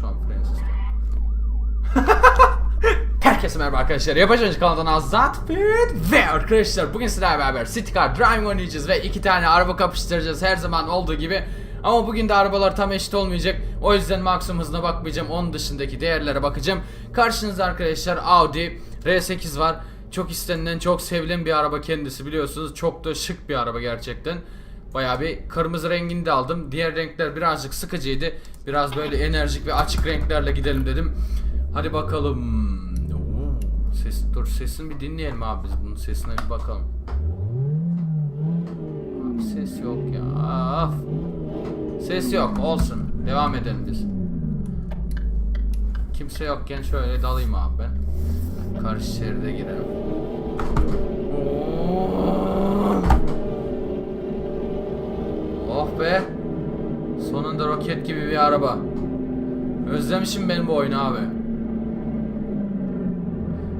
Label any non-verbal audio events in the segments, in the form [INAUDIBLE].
şu an sistemi. [LAUGHS] Herkese merhaba arkadaşlar. Yapacağınız kanaldan Azat Fit ve arkadaşlar bugün sizlerle beraber City Car Driving oynayacağız ve iki tane araba kapıştıracağız her zaman olduğu gibi. Ama bugün de arabalar tam eşit olmayacak. O yüzden maksimum hızına bakmayacağım. Onun dışındaki değerlere bakacağım. Karşınızda arkadaşlar Audi R8 var. Çok istenilen, çok sevilen bir araba kendisi biliyorsunuz. Çok da şık bir araba gerçekten. Bayağı bir kırmızı rengini de aldım. Diğer renkler birazcık sıkıcıydı. Biraz böyle enerjik ve açık renklerle gidelim dedim. Hadi bakalım. Ses, dur sesini bir dinleyelim abi biz bunun sesine bir bakalım. Abi ses yok ya. Af. Ses yok olsun. Devam edelim biz. Kimse yokken şöyle dalayım abi ben. Karşı şeride girelim. Oo. Oh be. Sonunda roket gibi bir araba. Özlemişim ben bu oyunu abi.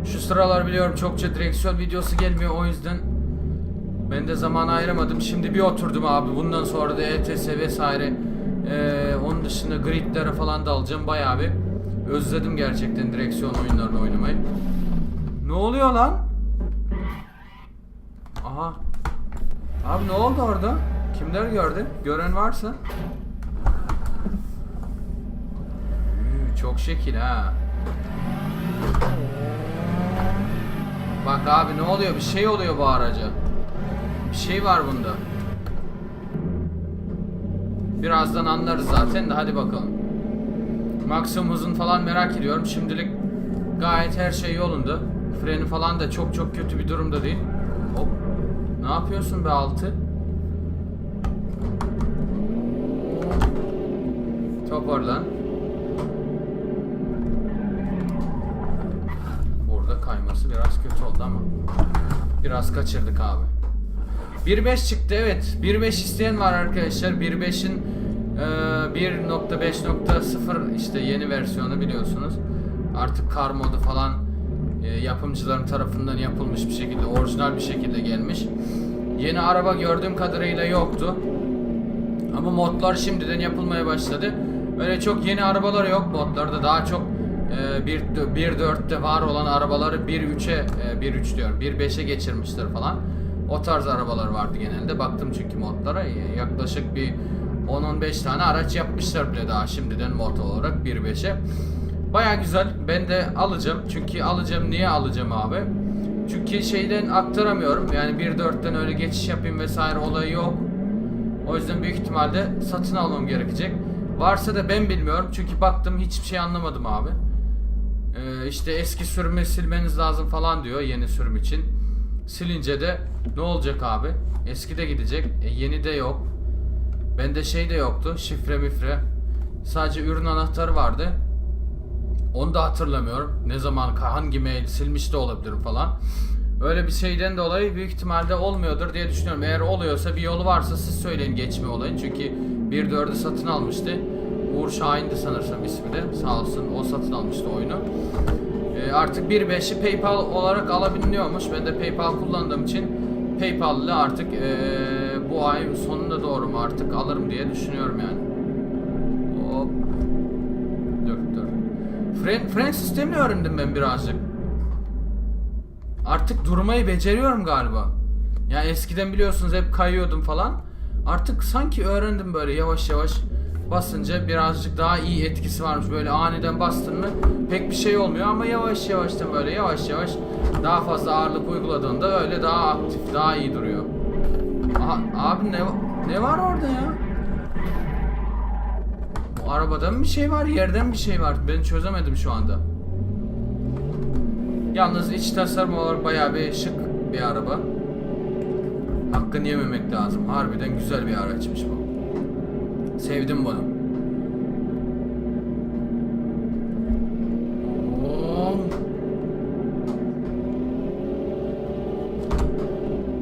Şu sıralar biliyorum çokça direksiyon videosu gelmiyor o yüzden ben de zaman ayıramadım. Şimdi bir oturdum abi. Bundan sonra da ETS vesaire ee, onun dışında gridlere falan da alacağım. Bayağı bir özledim gerçekten direksiyon oyunlarını oynamayı. Ne oluyor lan? Aha. Abi ne oldu orada? Kimler gördü? Gören varsa. Üü, çok şekil ha. Bak abi ne oluyor? Bir şey oluyor bu araca. Bir şey var bunda. Birazdan anlarız zaten de hadi bakalım. Maksimum hızını falan merak ediyorum. Şimdilik gayet her şey yolunda. Freni falan da çok çok kötü bir durumda değil. Hop. Ne yapıyorsun be altı? Toparlan. Burada kayması biraz kötü oldu ama biraz kaçırdık abi. 1.5 çıktı evet. 1.5 isteyen var arkadaşlar. 1.5'in e, 1.5.0 işte yeni versiyonu biliyorsunuz. Artık kar modu falan e, yapımcıların tarafından yapılmış bir şekilde, orijinal bir şekilde gelmiş. Yeni araba gördüğüm kadarıyla yoktu. Ama modlar şimdiden yapılmaya başladı. Öyle çok yeni arabalar yok modlarda. Daha çok e, 1.4'te var olan arabaları 1.3'e, e, 1.3 diyorum, 1.5'e geçirmişler falan. O tarz arabalar vardı genelde. Baktım çünkü modlara e, yaklaşık bir 10-15 tane araç yapmışlar bile daha şimdiden mod olarak 1.5'e. Baya güzel. Ben de alacağım. Çünkü alacağım. Niye alacağım abi? Çünkü şeyden aktaramıyorum. Yani 1.4'ten öyle geçiş yapayım vesaire olayı yok. O yüzden büyük ihtimalle satın almam gerekecek. Varsa da ben bilmiyorum. Çünkü baktım hiçbir şey anlamadım abi. Ee, işte eski sürümü silmeniz lazım falan diyor yeni sürüm için. Silince de ne olacak abi? Eski de gidecek. E, yeni de yok. Bende şey de yoktu. Şifre mifre. Sadece ürün anahtarı vardı. Onu da hatırlamıyorum. Ne zaman hangi mail silmiş de olabilirim falan. Öyle bir şeyden dolayı büyük ihtimalle olmuyordur diye düşünüyorum. Eğer oluyorsa bir yolu varsa siz söyleyin geçme olayın. Çünkü 1.4'ü satın almıştı. Uğur Şahin'di sanırsam ismi de. Sağ olsun o satın almıştı oyunu. Ee, artık 1.5'i PayPal olarak alabiliyormuş. Ben de PayPal kullandığım için PayPal ile artık ee, bu ay sonunda doğru mu artık alırım diye düşünüyorum yani. Hop. Dur dur. Fren, fren sistemini öğrendim ben birazcık. Artık durmayı beceriyorum galiba. Ya eskiden biliyorsunuz hep kayıyordum falan. Artık sanki öğrendim böyle yavaş yavaş basınca birazcık daha iyi etkisi varmış. Böyle aniden bastın mı pek bir şey olmuyor ama yavaş yavaştan böyle yavaş yavaş daha fazla ağırlık uyguladığında öyle daha aktif, daha iyi duruyor. Aha, abi ne ne var orada ya? Bu arabada mı bir şey var, yerden bir şey var? Ben çözemedim şu anda. Yalnız iç tasarım olarak bayağı bir şık bir araba. Hakkını yememek lazım. Harbiden güzel bir araçmış bu. Sevdim bunu.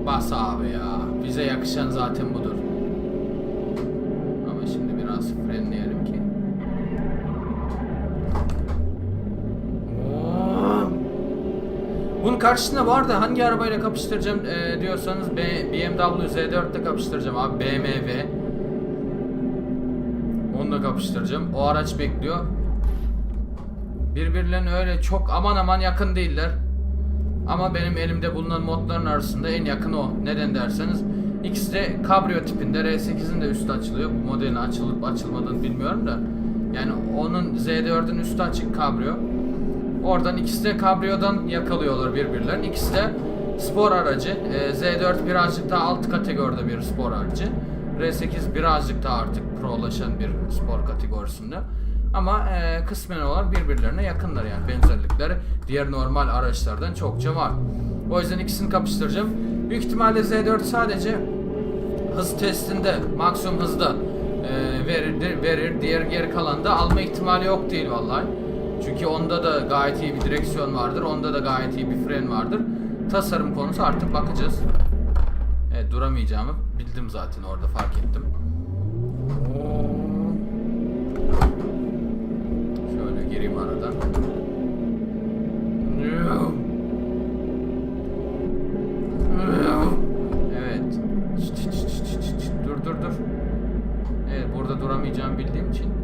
Bas abi ya. Bize yakışan zaten budur. Ama şimdi biraz frenleyelim ki. Oo. Bunun karşısında var da hangi arabayla kapıştıracağım e, diyorsanız BMW Z4'te kapıştıracağım abi BMW. Onunla kapıştıracağım. O araç bekliyor. Birbirlerine öyle çok aman aman yakın değiller. Ama benim elimde bulunan modların arasında en yakın o. Neden derseniz ikisi de kabrio tipinde. R8'in de üstü açılıyor. Bu modelin açılıp açılmadığını bilmiyorum da. Yani onun Z4'ün üstü açık kabrio. Oradan ikisi de kabriyodan yakalıyorlar birbirlerini. İkisi de spor aracı. Ee, Z4 birazcık daha alt kategoride bir spor aracı. R8 birazcık daha artık prolaşan bir spor kategorisinde. Ama e, kısmen olarak birbirlerine yakınlar yani benzerlikleri diğer normal araçlardan çokça var. O yüzden ikisini kapıştıracağım. Büyük ihtimalle Z4 sadece hız testinde maksimum hızda e, verir, verir. Diğer geri kalanda alma ihtimali yok değil vallahi. Çünkü onda da gayet iyi bir direksiyon vardır. Onda da gayet iyi bir fren vardır. Tasarım konusu artık bakacağız. Evet duramayacağımı bildim zaten orada fark ettim. Şöyle gireyim aradan. Evet. Dur dur dur. Evet burada duramayacağımı bildiğim için.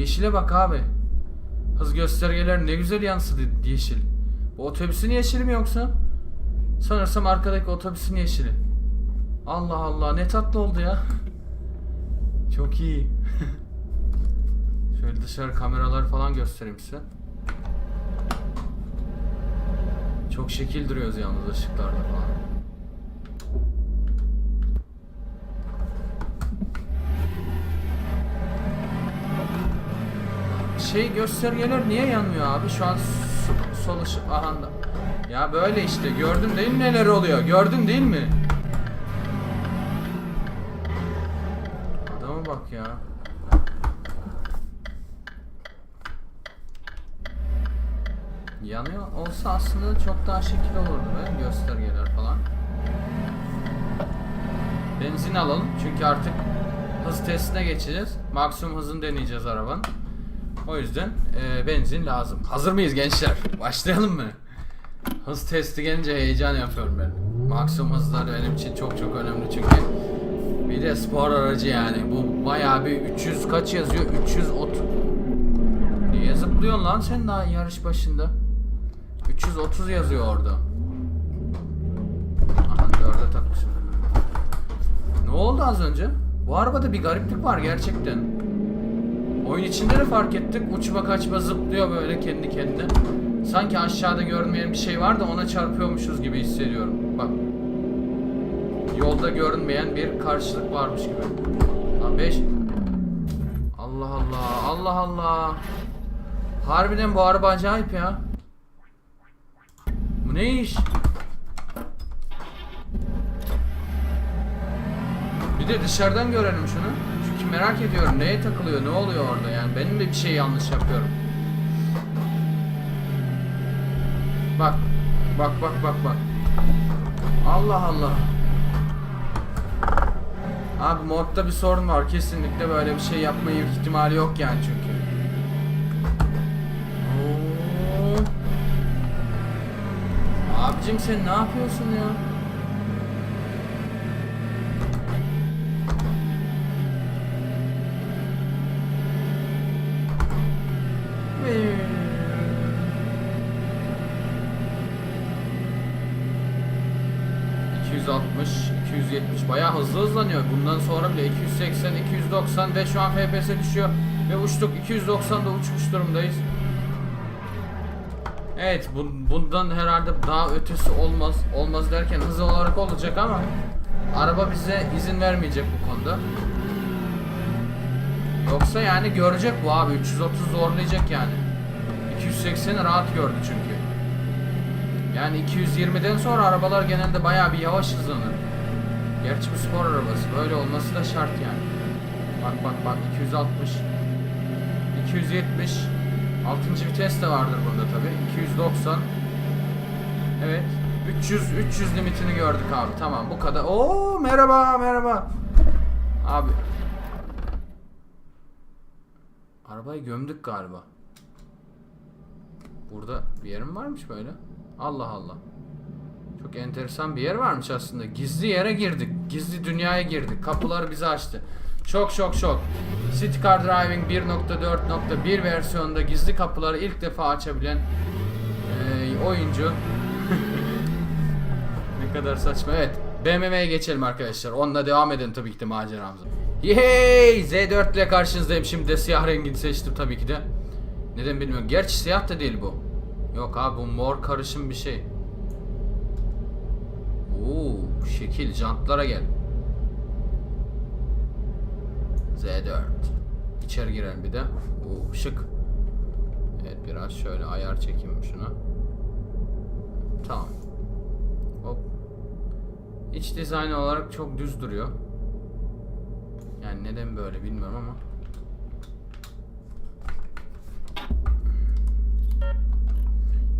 Yeşile bak abi. Hız göstergeler ne güzel yansıdı yeşil. Bu otobüsün yeşili mi yoksa? Sanırsam arkadaki otobüsün yeşili. Allah Allah ne tatlı oldu ya. [LAUGHS] Çok iyi. [LAUGHS] Şöyle dışarı kameralar falan göstereyim size. Çok şekil duruyoruz yalnız ışıklarda falan. Şey göstergeler niye yanmıyor abi? Şu an sol ışık ahanda. Ya böyle işte gördün değil mi neler oluyor? Gördün değil mi? Adama bak ya. Yanıyor olsa aslında çok daha şekil olurdu be göstergeler falan. Benzin alalım çünkü artık hız testine geçeceğiz. Maksimum hızını deneyeceğiz arabanın. O yüzden e, benzin lazım. Hazır mıyız gençler? Başlayalım mı? Hız testi gelince heyecan yapıyorum ben. Maksimum hızlar benim için çok çok önemli çünkü bir de spor aracı yani. Bu bayağı bir 300 kaç yazıyor? 330 Niye zıplıyorsun lan sen daha yarış başında? 330 yazıyor orada. Aha dörde takmışım. Ne oldu az önce? Bu arabada bir gariplik var gerçekten. Oyun içinde de fark ettik. Uçma kaçma zıplıyor böyle kendi kendine. Sanki aşağıda görünmeyen bir şey var da ona çarpıyormuşuz gibi hissediyorum. Bak. Yolda görünmeyen bir karşılık varmış gibi. Lan 5. Allah Allah. Allah Allah. Harbiden bu araba acayip ya. Bu ne iş? Bir de dışarıdan görelim şunu. Merak ediyorum neye takılıyor, ne oluyor orada yani. Benim de bir şey yanlış yapıyorum. Bak. Bak bak bak bak. Allah Allah. Abi modda bir sorun var. Kesinlikle böyle bir şey yapma ihtimali yok yani çünkü. Oo. Abicim sen ne yapıyorsun ya? ...260, 270 bayağı hızlı hızlanıyor. Bundan sonra bile 280, 290 ve şu an FPS düşüyor. Ve uçtuk 290'da uçmuş durumdayız. Evet bu- bundan herhalde daha ötesi olmaz. Olmaz derken hızlı olarak olacak ama... ...araba bize izin vermeyecek bu konuda. Yoksa yani görecek bu abi 330 zorlayacak yani. 280'i rahat gördü çünkü. Yani 220'den sonra arabalar genelde bayağı bir yavaş hızlanır. Gerçi bu spor arabası böyle olması da şart yani. Bak bak bak 260 270 6. vites de vardır burada tabi 290 Evet 300 300 limitini gördük abi tamam bu kadar. Oo merhaba merhaba. Abi Arabayı gömdük galiba. Burada bir yerim varmış böyle. Allah Allah. Çok enteresan bir yer varmış aslında. Gizli yere girdik. Gizli dünyaya girdik. Kapılar bizi açtı. Şok şok şok. City Car Driving 1.4.1 versiyonunda gizli kapıları ilk defa açabilen eee, oyuncu. [LAUGHS] ne kadar saçma. Evet. BMW'ye geçelim arkadaşlar. Onunla devam edin tabii ki de maceramıza. Yey! Z4 ile karşınızdayım. Şimdi de siyah rengini seçtim tabii ki de. Neden bilmiyorum. Gerçi siyah da değil bu. Yok abi bu mor karışım bir şey. Oo, şekil jantlara gel. Z4. İçeri girelim bir de. Oo, şık. Evet biraz şöyle ayar çekeyim şuna. Tamam. Hop. İç dizayn olarak çok düz duruyor. Yani neden böyle bilmiyorum ama.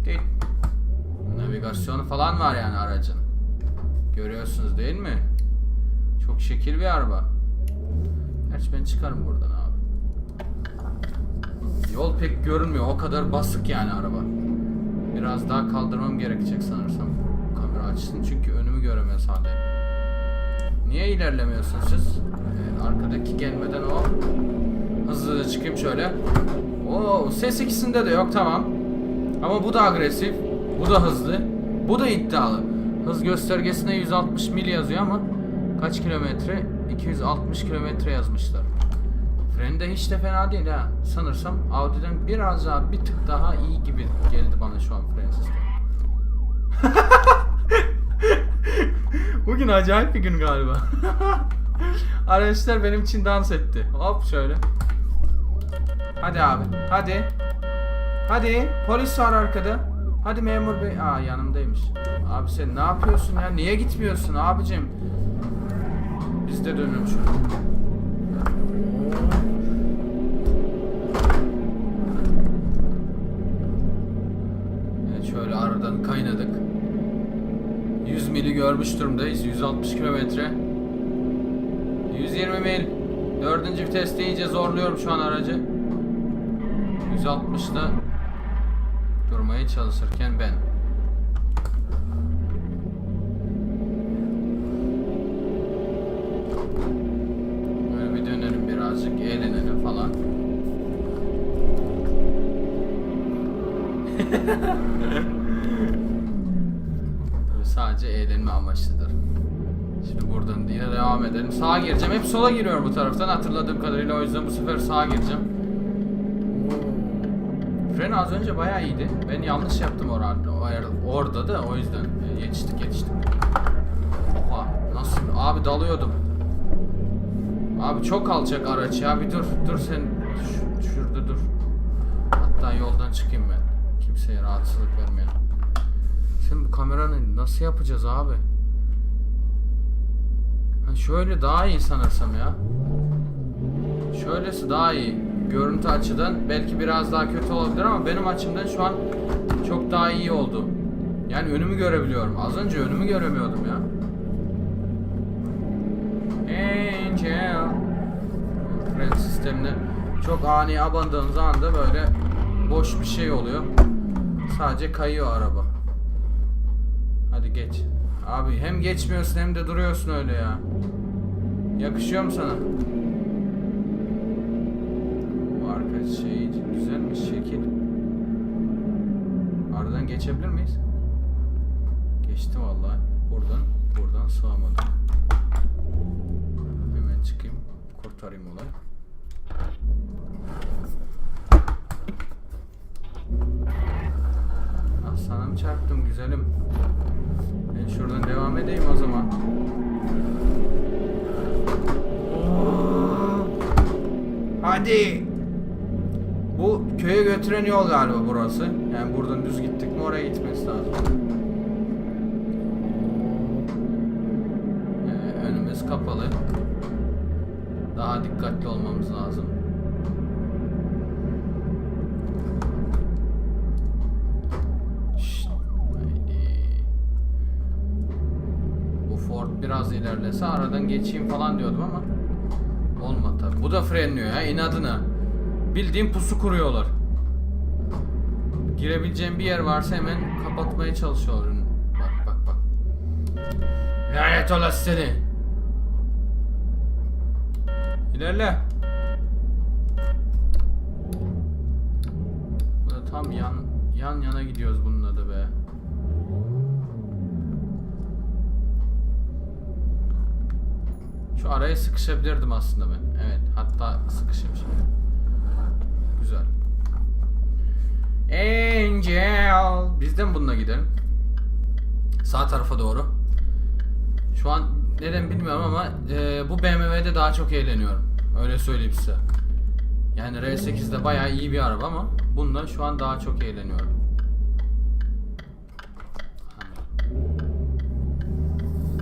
Değil. Navigasyonu falan var yani aracın. Görüyorsunuz değil mi? Çok şekil bir araba. Gerçi ben çıkarım buradan abi. Yol pek görünmüyor. O kadar basık yani araba. Biraz daha kaldırmam gerekecek sanırsam. Kamera açsın çünkü önümü göremez haldeyim. Niye ilerlemiyorsun siz? Evet, arkadaki gelmeden o. Hızlı çıkayım şöyle. Oo, ses ikisinde de yok tamam. Ama bu da agresif. Bu da hızlı. Bu da iddialı. Hız göstergesine 160 mil yazıyor ama kaç kilometre? 260 kilometre yazmışlar. Freni de hiç de fena değil ha. Sanırsam Audi'den biraz daha bir tık daha iyi gibi geldi bana şu an fren sistemi. [LAUGHS] Bugün acayip bir gün galiba. [LAUGHS] Arkadaşlar benim için dans etti. Hop şöyle. Hadi abi. Hadi. Hadi. Polis var arkada. Hadi memur bey. Aa yanımdaymış. Abi sen ne yapıyorsun ya? Niye gitmiyorsun abicim? Biz de dönüyorum şu an. Evet şöyle aradan kaynadık. 100 mili görmüş durumdayız. 160 kilometre. 120 mil. Dördüncü viteste iyice zorluyorum şu an aracı. 160'da durmaya çalışırken ben. Böyle bir dönelim birazcık, eğlenelim falan. Tabii sadece eğlenme amaçlıdır. Şimdi buradan yine devam edelim. Sağa gireceğim. Hep sola giriyorum bu taraftan hatırladığım kadarıyla. O yüzden bu sefer sağa gireceğim. Fren az önce bayağı iyiydi. Ben yanlış yaptım orada, orada da o yüzden e, yetiştik yetiştik. Oha nasıl abi dalıyordum. Abi çok alacak araç ya bir dur dur sen şurada dur. Hatta yoldan çıkayım ben. Kimseye rahatsızlık vermeyelim. Sen bu kameranı nasıl yapacağız abi? Ha şöyle daha iyi sanırsam ya. Şöylesi daha iyi. Görüntü açıdan belki biraz daha kötü olabilir ama benim açımdan şu an çok daha iyi oldu. Yani önümü görebiliyorum. Az önce önümü göremiyordum ya. Angel. Fren sistemine çok ani abandığınız anda böyle boş bir şey oluyor. Sadece kayıyor araba. Hadi geç. Abi hem geçmiyorsun hem de duruyorsun öyle ya. Yakışıyor mu sana? Bu arka şey güzelmiş şekil. Aradan geçebilir miyiz? Geçtim vallahi. Buradan buradan sığamadım. Hemen çıkayım. Kurtarayım olayı. Sana mı çarptım güzelim? Ben şuradan devam edeyim o zaman. Hadi. Bu köye götüren yol galiba burası. Yani buradan düz gittik mi oraya gitmesi lazım. Ee, önümüz kapalı. Daha dikkatli olmamız lazım. Şşt, haydi. Bu Ford biraz ilerlese aradan geçeyim falan diyordum ama olmadı tabi. Bu da frenliyor ya inadına. Bildiğin pusu kuruyorlar. Girebileceğim bir yer varsa hemen kapatmaya çalışıyorlar. Bak bak bak. Lanet olası seni. İlerle. Bu da tam yan yan yana gidiyoruz bununla da be. Şu araya sıkışabilirdim aslında ben. Evet, hatta sıkışayım şimdi. Güzel. Angel. Biz de mi bununla gidelim? Sağ tarafa doğru. Şu an neden bilmiyorum ama e, bu BMW'de daha çok eğleniyorum. Öyle söyleyeyim size. Yani R8'de bayağı iyi bir araba ama bunda şu an daha çok eğleniyorum.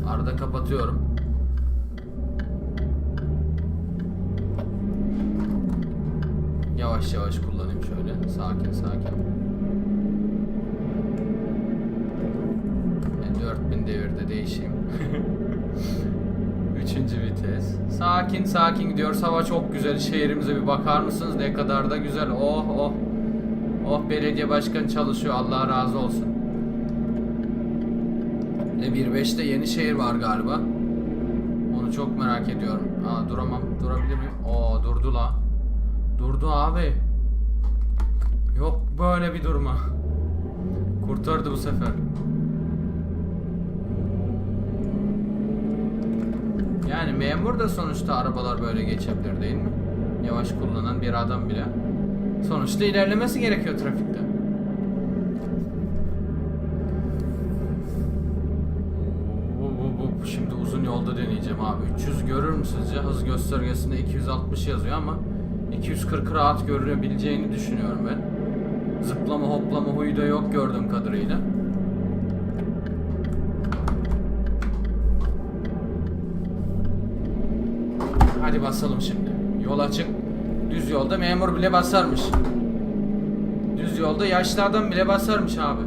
Arada kapatıyorum. Yavaş yavaş kullanayım şöyle. Sakin sakin. E, 4000 devirde değişeyim. [LAUGHS] Üçüncü vites. Sakin sakin gidiyoruz. Hava çok güzel. Şehrimize bir bakar mısınız? Ne kadar da güzel. Oh oh. Oh belediye başkanı çalışıyor. Allah razı olsun. E 1.5'te yeni şehir var galiba. Onu çok merak ediyorum. Aa duramam. Durabilir miyim? Oo durdu la. Durdu abi. Yok böyle bir durma. Kurtardı bu sefer. Yani memur da sonuçta arabalar böyle geçebilir değil mi? Yavaş kullanan bir adam bile. Sonuçta ilerlemesi gerekiyor trafikte. Şimdi uzun yolda deneyeceğim abi. 300 görür mü sizce? Hız göstergesinde 260 yazıyor ama 240 rahat görülebileceğini düşünüyorum ben. Zıplama hoplama huyu da yok gördüğüm kadarıyla. Hadi basalım şimdi. Yol açık. Düz yolda memur bile basarmış. Düz yolda yaşlı adam bile basarmış abi.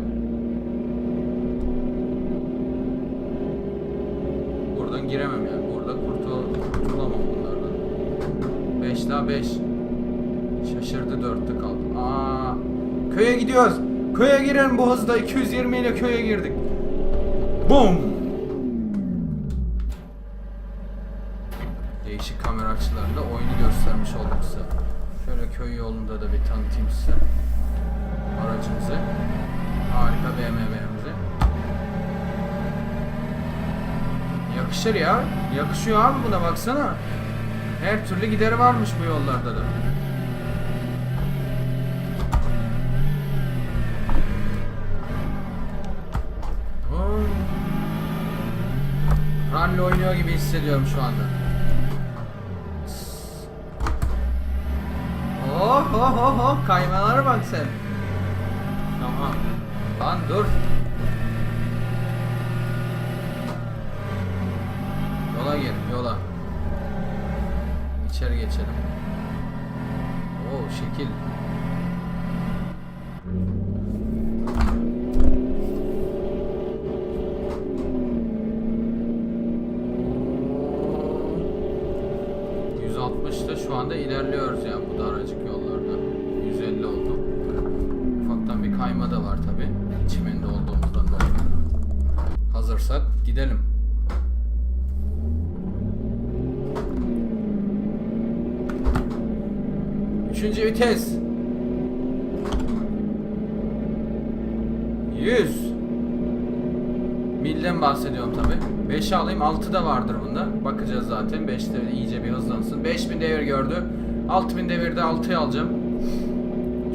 Buradan giremem yani. Burada kurtul kurtulamam bunlardan. 5 daha 5. Şaşırdı 4'te kaldı. Aa, köye gidiyoruz. Köye girelim bu hızda 220 ile köye girdik. Boom. Değişik kamera açılarında oyunu göstermiş olduk size. Şöyle köy yolunda da bir tanıtayım size. Aracımızı. Harika BMW'mizi. Yakışır ya. Yakışıyor abi buna baksana. Her türlü gideri varmış bu yollarda da. Oo. Rally oynuyor gibi hissediyorum şu anda. Oh oh oh oh kaymalara bak sen. Tamam. Lan dur. Yola gir yola. İçeri geçelim. Oo şekil. Oo. 160'ta şu anda ilerliyoruz yani bu daracık yollarda. 150 oldu. Ufaktan bir kayma da var tabi. Çimende olduğumuzdan dolayı. Hazırsak gidelim. Üçüncü vites. 100. Milden bahsediyorum tabi. 5'i alayım 6 da vardır bunda. Bakacağız zaten 5'te iyice bir hızlansın. 5000 devir gördü. 6000 devirde 6'yı alacağım.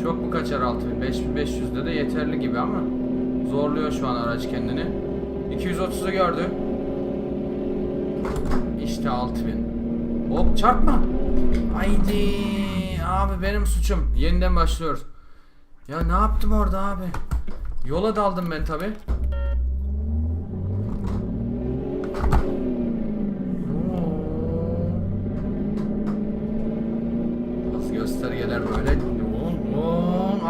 Çok mu kaçar 6000? 5500'de de yeterli gibi ama zorluyor şu an araç kendini. 230'u gördü. İşte 6000. Hop çarpma. Haydi. Abi benim suçum. Yeniden başlıyoruz. Ya ne yaptım orada abi? Yola daldım ben tabi. Hız göstergeler böyle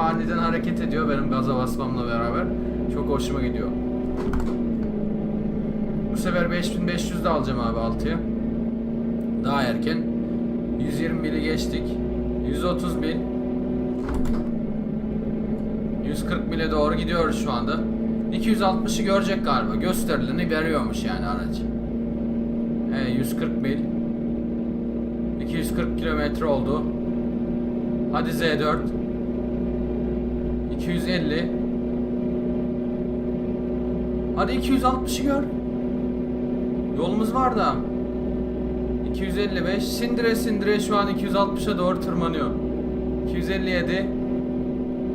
aniden hareket ediyor benim gaza basmamla beraber. Çok hoşuma gidiyor. Bu sefer 5500 de alacağım abi 6'ya. Daha erken. 120 bili geçtik. 130 bil. 140 bile doğru gidiyoruz şu anda. 260'ı görecek galiba. Gösterileni veriyormuş yani aracı. He 140 mil. 240 240 kilometre oldu. Hadi Z4. 250. Hadi 260'ı gör. Yolumuz var da. 255. Sindire sindire şu an 260'a doğru tırmanıyor. 257.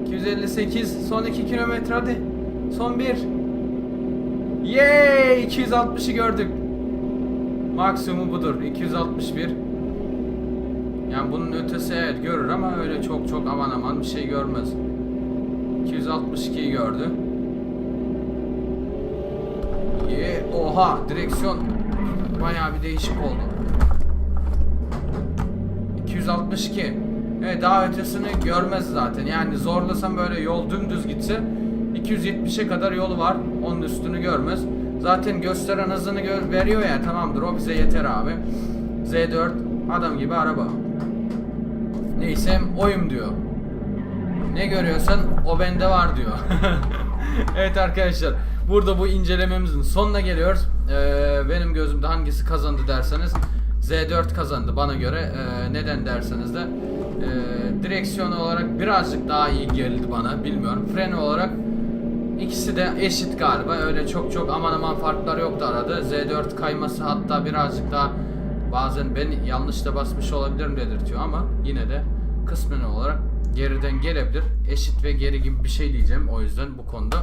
258. Son 2 kilometre hadi. Son 1. Yay! 260'ı gördük. Maksimum budur. 261. Yani bunun ötesi evet görür ama öyle çok çok aman aman bir şey görmez. 262'yi gördü. Ye, oha direksiyon bayağı bir değişik oldu. 262. Evet daha ötesini görmez zaten. Yani zorlasam böyle yol dümdüz gitse 270'e kadar yolu var. Onun üstünü görmez. Zaten gösteren hızını gö- veriyor ya tamamdır o bize yeter abi. Z4 adam gibi araba. Neyse oyum diyor. Ne görüyorsan o bende var diyor. [LAUGHS] evet arkadaşlar burada bu incelememizin sonuna geliyoruz. Ee, benim gözümde hangisi kazandı derseniz Z4 kazandı bana göre. Ee, neden derseniz de e, direksiyon olarak birazcık daha iyi geldi bana bilmiyorum. Fren olarak ikisi de eşit galiba. Öyle çok çok aman aman farklar yoktu arada. Z4 kayması hatta birazcık daha bazen ben yanlış da basmış olabilirim dedirtiyor ama yine de kısmen olarak geriden gelebilir. Eşit ve geri gibi bir şey diyeceğim o yüzden bu konuda.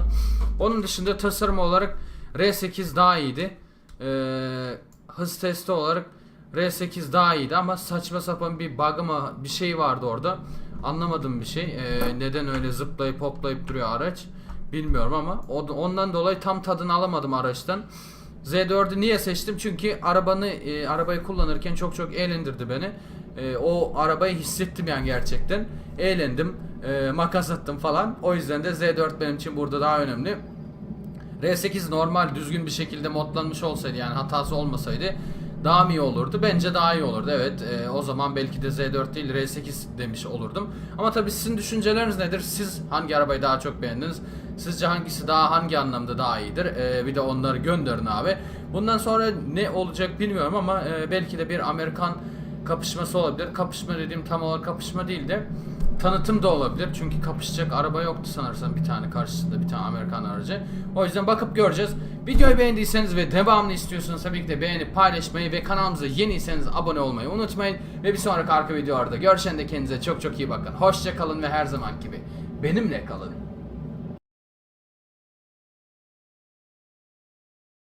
Onun dışında tasarım olarak R8 daha iyiydi. Ee, hız testi olarak R8 daha iyiydi ama saçma sapan bir bug mı bir şey vardı orada. Anlamadım bir şey. Ee, neden öyle zıplayıp hoplayıp duruyor araç bilmiyorum ama ondan dolayı tam tadını alamadım araçtan. Z4'ü niye seçtim? Çünkü arabanı e, arabayı kullanırken çok çok eğlendirdi beni. E, o arabayı hissettim yani gerçekten. Eğlendim, e, makas attım falan. O yüzden de Z4 benim için burada daha önemli. R8 normal düzgün bir şekilde modlanmış olsaydı yani hatası olmasaydı daha mı iyi olurdu? Bence daha iyi olurdu. Evet e, o zaman belki de Z4 değil R8 demiş olurdum. Ama tabii sizin düşünceleriniz nedir? Siz hangi arabayı daha çok beğendiniz? Sizce hangisi daha hangi anlamda daha iyidir? E, bir de onları gönderin abi. Bundan sonra ne olacak bilmiyorum ama e, belki de bir Amerikan kapışması olabilir. Kapışma dediğim tam olarak kapışma değil de tanıtım da olabilir. Çünkü kapışacak araba yoktu sanırsam bir tane karşısında bir tane Amerikan aracı. O yüzden bakıp göreceğiz. Videoyu beğendiyseniz ve devamını istiyorsanız tabii ki de beğenip paylaşmayı ve kanalımıza yeniyseniz abone olmayı unutmayın. Ve bir sonraki arka videolarda görüşen de kendinize çok çok iyi bakın. Hoşça kalın ve her zaman gibi benimle kalın.